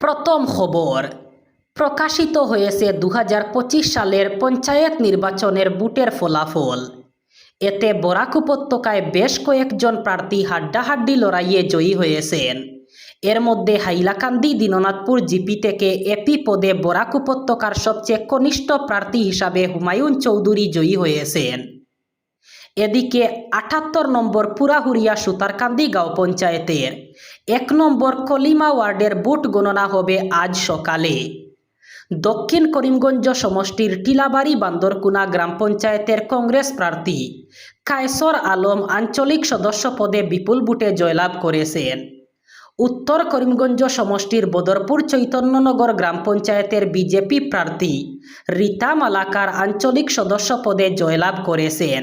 প্রথম খবর, প্রকাশিত হয়েছে দু হাজার পঁচিশ সালের পঞ্চায়েত নির্বাচনের বুটের ফলাফল। এতে বরাক উপত্যকায় বেশ কয়েকজন প্রার্থী হাড্ডাহাড্ডি লড়াইয়ে জয়ী হয়েছেন। এর মধ্যে হাইলাকান্দি, দীননাথপুর, জিপি থেকে এপি পদে বরাক উপত্যকার সবচেয়ে কনিষ্ঠ প্রার্থী হিসাবে হুমায়ুন চৌধুরী জয়ী হয়েছেন। এদিকে আটাত্তর নম্বর পুরাহুরিয়া সুতারকান্দি গাঁও পঞ্চায়েতের। এক নম্বর কলিমা ওয়ার্ডের বুট গণনা হবে আজ সকালে। দক্ষিণ করিমগঞ্জ সমষ্টির টিলাবাড়ি বান্দরকুনা গ্রাম পঞ্চায়েতের কংগ্রেস প্রার্থী কায়সর আলম আঞ্চলিক সদস্য পদে বিপুল বুটে জয়লাভ করেছেন। উত্তর করিমগঞ্জ সমষ্টির বদরপুর চৈতন্যনগর গ্রাম পঞ্চায়েতের বিজেপি প্রার্থী রীতা মালাকার আঞ্চলিক সদস্য পদে জয়লাভ করেছেন।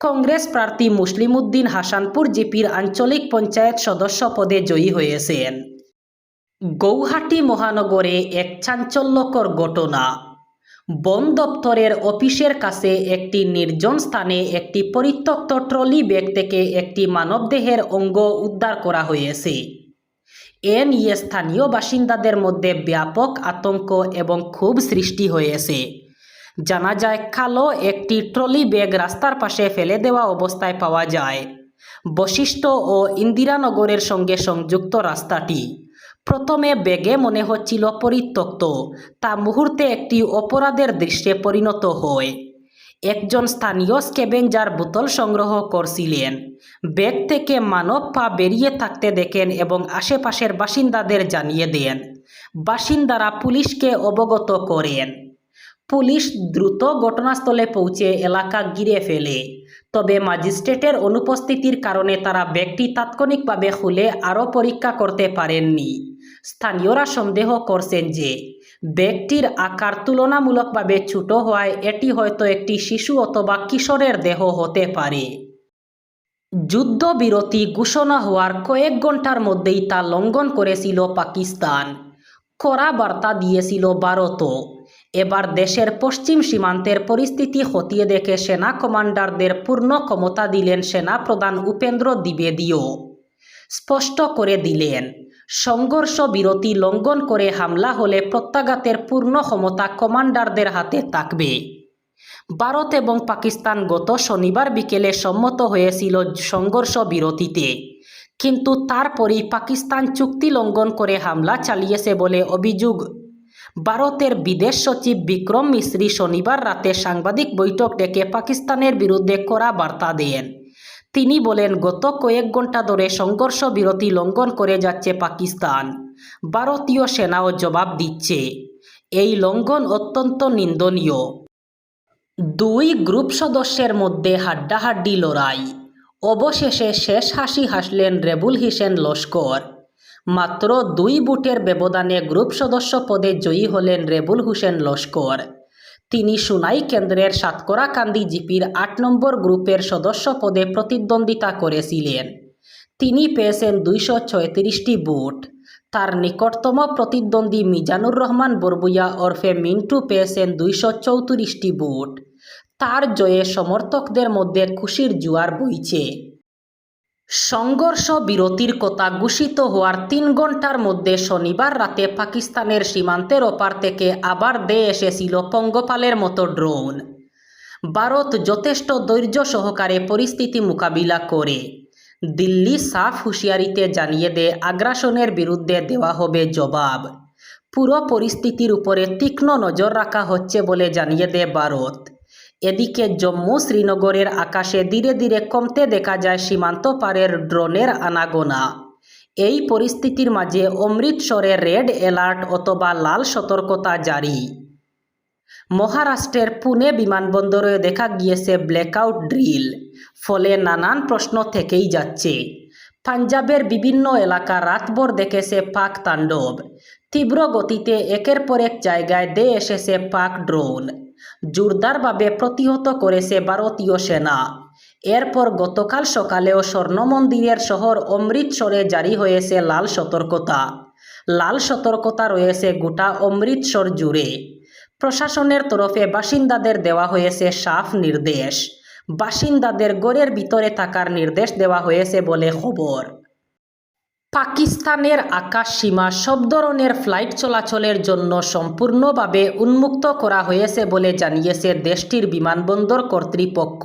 কংগ্রেস প্রার্থী মুসলিম উদ্দিন হাসানপুর জিপির আঞ্চলিক পঞ্চায়েত সদস্য পদে জয়ী হয়েছেন। গৌহাটি মহানগরে এক চাঞ্চল্যকর ঘটনা। বন দপ্তরের অফিসের কাছে একটি নির্জন স্থানে একটি পরিত্যক্ত ট্রলি ব্যাগ থেকে একটি মানবদেহের অঙ্গ উদ্ধার করা হয়েছে। এ নিয়ে স্থানীয় বাসিন্দাদের মধ্যে ব্যাপক আতঙ্ক এবং ক্ষোভ সৃষ্টি হয়েছে। জানা যায় কালো একটি ট্রলি ব্যাগ রাস্তার পাশে ফেলে দেওয়া অবস্থায় পাওয়া যায়। বশিষ্ঠ ও ইন্দিরানগরের সঙ্গে সংযুক্ত রাস্তাটি প্রথমে ব্যাগে মনে হচ্ছিল পরিত্যক্ত, তা মুহূর্তে একটি অপরাধের দৃশ্যে পরিণত হয়। একজন স্থানীয় স্কেভেঞ্জার বোতল সংগ্রহ করছিলেন। ব্যাগ থেকে মানব পা বেরিয়ে থাকতে দেখেন এবং আশেপাশের বাসিন্দাদের জানিয়ে দেন, বাসিন্দারা পুলিশকে অবগত করেন। পুলিশ দ্রুত ঘটনাস্থলে পৌঁছে এলাকা ঘিরে ফেলে। তবে ম্যাজিস্ট্রেটের অনুপস্থিতির কারণে তারা ব্যাগটি তাৎক্ষণিকভাবে খুলে আরও পরীক্ষা করতে পারেননি। স্থানীয়রা সন্দেহ করছেন যে ব্যাগটির আকার তুলনামূলকভাবে ছোট হওয়ায় এটি হয়তো একটি শিশু অথবা কিশোরের দেহ হতে পারে। যুদ্ধবিরতি ঘোষণা হওয়ার কয়েক ঘণ্টার মধ্যেই তা লঙ্ঘন করেছিল পাকিস্তান। কড়া বার্তা দিয়েছিল ভারতও। এবার দেশের পশ্চিম সীমান্তের পরিস্থিতি খতিয়ে দেখে সেনা কমান্ডারদের পূর্ণ ক্ষমতা দিলেন সেনা প্রধান উপেন্দ্র দ্বিবেদীও। স্পষ্ট করে দিলেন, সংঘর্ষ বিরতি লঙ্ঘন করে হামলা হলে প্রত্যাঘাতের পূর্ণ ক্ষমতা কমান্ডারদের হাতে থাকবে। ভারত এবং পাকিস্তান গত শনিবার বিকেলে সম্মত হয়েছিল সংঘর্ষ বিরতিতে, কিন্তু তারপরেই পাকিস্তান চুক্তি লঙ্ঘন করে হামলা চালিয়েছে বলে অভিযোগ ভারতের বিদেশ সচিব বিক্রম মিশ্রি শনিবার রাতে সাংবাদিক বৈঠক ডেকে পাকিস্তানের বিরুদ্ধে করা বার্তা দেন। তিনি বলেন, গত কয়েক ঘণ্টা ধরে সংঘর্ষ বিরতি লঙ্ঘন করে যাচ্ছে পাকিস্তান। ভারতীয় সেনাও জবাব দিচ্ছে। এই লঙ্ঘন অত্যন্ত নিন্দনীয়। দুই গ্রুপ সদস্যের মধ্যে হাড্ডাহাড্ডি লড়াই। অবশেষে শেষ হাসি হাসলেন রেবুল হিসেন লস্কর। মাত্র দুই বুটের ব্যবধানে গ্রুপ সদস্য পদে জয়ী হলেন রেবুল হোসেন লস্কর। তিনি সুনাই কেন্দ্রের সাতকরাকান্দি জিপির আট নম্বর গ্রুপের সদস্য পদে প্রতিদ্বন্দ্বিতা করেছিলেন। তিনি পেয়েছেন দুইশো ছয়ত্রিশটি বুট। তার নিকটতম প্রতিদ্বন্দ্বী মিজানুর রহমান বরবুয়া ওরফে মিন্টু পেয়েছেন দুইশো চৌত্রিশটি বুট। তার জয়ে সমর্থকদের মধ্যে খুশির জোয়ার বইছে। সংঘর্ষ বিরতির কথা ঘোষিত হওয়ার তিন ঘণ্টার মধ্যে শনিবার রাতে পাকিস্তানের সীমান্তের ওপার থেকে আবার দে এসেছিল পঙ্গপালের মতো ড্রোন। ভারত যথেষ্ট ধৈর্য সহকারে পরিস্থিতি মোকাবিলা করে। দিল্লি সাফ হুঁশিয়ারিতে জানিয়ে দেয়, আগ্রাসনের বিরুদ্ধে দেওয়া হবে জবাব। পুরো পরিস্থিতির উপরে তীক্ষ্ণ নজর রাখা হচ্ছে বলে জানিয়ে দেয় ভারত। এদিকে জম্মু শ্রীনগরের আকাশে ধীরে ধীরে কমতে দেখা যায় সীমান্ত পারের ড্রোনের আনাগোনা। এই পরিস্থিতির মাঝে অমৃতসরে রেড অ্যালার্ট অথবা লাল সতর্কতা জারি। মহারাষ্ট্রের পুনে বিমানবন্দরে দেখা গিয়েছে ব্ল্যাকআউট ড্রিল, ফলে নানান প্রশ্ন থেকেই যাচ্ছে। পাঞ্জাবের বিভিন্ন এলাকা রাতভর দেখেছে পাক তাণ্ডব। তীব্র গতিতে একের পর এক জায়গায় দে এসেছে পাক ড্রোন। জোরদারভাবে প্রতিহত করেছে ভারতীয় সেনা। এরপর গতকাল সকালেও স্বর্ণ মন্দিরের শহর অমৃতসরে জারি হয়েছে লাল সতর্কতা। লাল সতর্কতা রয়েছে গোটা অমৃতসর জুড়ে। প্রশাসনের তরফে বাসিন্দাদের দেওয়া হয়েছে সাফ নির্দেশ। বাসিন্দাদের গড়ের ভিতরে থাকার নির্দেশ দেওয়া হয়েছে বলে খবর। পাকিস্তানের আকাশ সীমা সব ধরনের ফ্লাইট চলাচলের জন্য সম্পূর্ণভাবে উন্মুক্ত করা হয়েছে বলে জানিয়েছে দেশটির বিমানবন্দর কর্তৃপক্ষ।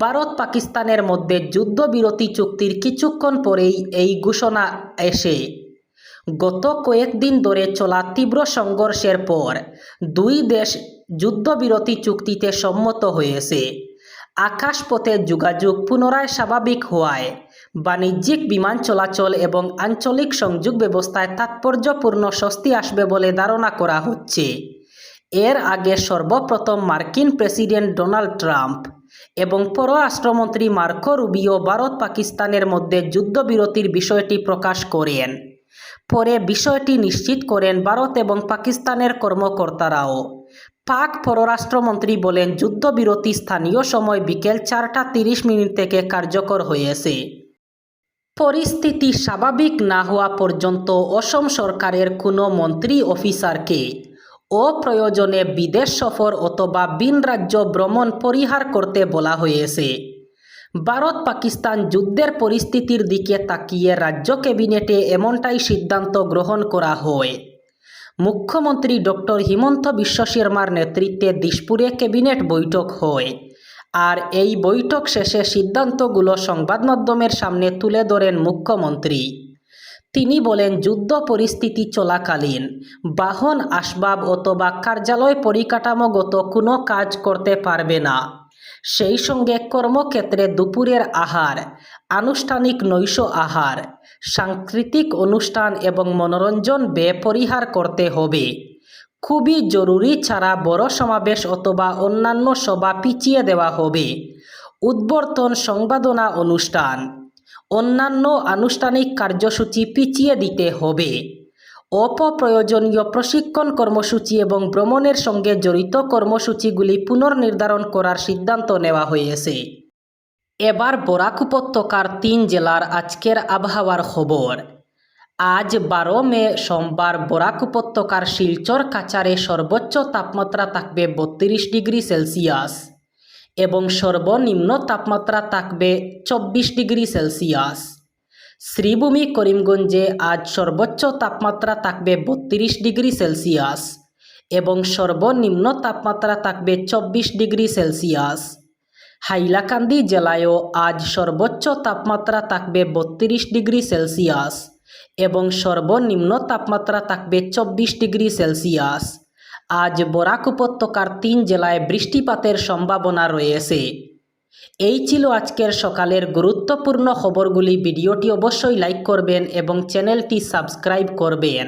ভারত পাকিস্তানের মধ্যে যুদ্ধবিরতি চুক্তির কিছুক্ষণ পরেই এই ঘোষণা এসে। গত কয়েকদিন ধরে চলা তীব্র সংঘর্ষের পর দুই দেশ যুদ্ধবিরতি চুক্তিতে সম্মত হয়েছে। আকাশপথে যোগাযোগ পুনরায় স্বাভাবিক হওয়ায় বাণিজ্যিক বিমান চলাচল এবং আঞ্চলিক সংযোগ ব্যবস্থায় তাৎপর্যপূর্ণ স্বস্তি আসবে বলে ধারণা করা হচ্ছে। এর আগে সর্বপ্রথম মার্কিন প্রেসিডেন্ট ডোনাল্ড ট্রাম্প এবং পররাষ্ট্রমন্ত্রী মার্কো রুবিও ভারত পাকিস্তানের মধ্যে যুদ্ধবিরতির বিষয়টি প্রকাশ করেন। পরে বিষয়টি নিশ্চিত করেন ভারত এবং পাকিস্তানের কর্মকর্তারাও। পাক পররাষ্ট্রমন্ত্রী বলেন, যুদ্ধবিরতি স্থানীয় সময় বিকেল চারটা তিরিশ মিনিট থেকে কার্যকর হয়েছে। পরিস্থিতি স্বাভাবিক না হওয়া পর্যন্ত অসম সরকারের কোনো মন্ত্রী অফিসারকে অপ্রয়োজনে বিদেশ সফর অথবা বিন রাজ্য ভ্রমণ পরিহার করতে বলা হয়েছে। ভারত পাকিস্তান যুদ্ধের পরিস্থিতির দিকে তাকিয়ে রাজ্য ক্যাবিনেটে এমনটাই সিদ্ধান্ত গ্রহণ করা হয়। মুখ্যমন্ত্রী ডক্টর হিমন্ত বিশ্ব শর্মার নেতৃত্বে দিশপুরে ক্যাবিনেট বৈঠক হয়। আর এই বৈঠক শেষে সিদ্ধান্তগুলো সংবাদ মাধ্যমের সামনে তুলে ধরেন মুখ্যমন্ত্রী। তিনি বলেন, যুদ্ধ পরিস্থিতি চলাকালীন, বাহন আসবাব অথবা কার্যালয় পরিকাঠামোগত কোনো কাজ করতে পারবে না। সেই সঙ্গে কর্মক্ষেত্রে দুপুরের আহার, আনুষ্ঠানিক নৈশ আহার, সাংস্কৃতিক অনুষ্ঠান এবং মনোরঞ্জন ব্যয় পরিহার করতে হবে। খুবই জরুরি ছাড়া বড় সমাবেশ অথবা অন্যান্য সভা পিছিয়ে দেওয়া হবে। উদ্বর্তন সংবাদনা অনুষ্ঠান। অন্যান্য আনুষ্ঠানিক কার্যসূচি পিছিয়ে দিতে হবে। অপপ্রয়োজনীয় প্রশিক্ষণ কর্মসূচি এবং ভ্রমণের সঙ্গে জড়িত কর্মসূচিগুলি পুনর্নির্ধারণ করার সিদ্ধান্ত নেওয়া হয়েছে। এবার বরাক উপত্যকার তিন জেলার আজকের আবহাওয়ার খবর। আজ বারো মে, সোমবার বরাক উপত্যকার শিলচর কাচারে সর্বোচ্চ তাপমাত্রা থাকবে বত্রিশ ডিগ্রি সেলসিয়াস এবং সর্বনিম্ন তাপমাত্রা থাকবে চব্বিশ ডিগ্রি সেলসিয়াস। শ্রীভূমি করিমগঞ্জে আজ সর্বোচ্চ তাপমাত্রা থাকবে বত্রিশ ডিগ্রি সেলসিয়াস এবং সর্বনিম্ন তাপমাত্রা থাকবে চব্বিশ ডিগ্রি সেলসিয়াস। হাইলাকান্দি জেলায়ও আজ সর্বোচ্চ তাপমাত্রা থাকবে বত্রিশ ডিগ্রি সেলসিয়াস। এবং সর্বনিম্ন তাপমাত্রা থাকবে চব্বিশ ডিগ্রি সেলসিয়াস। আজ বরাক উপত্যকার তিন জেলায় বৃষ্টিপাতের সম্ভাবনা রয়েছে। এই ছিল আজকের সকালের গুরুত্বপূর্ণ খবরগুলি। ভিডিওটি অবশ্যই লাইক করবেন এবং চ্যানেলটি সাবস্ক্রাইব করবেন।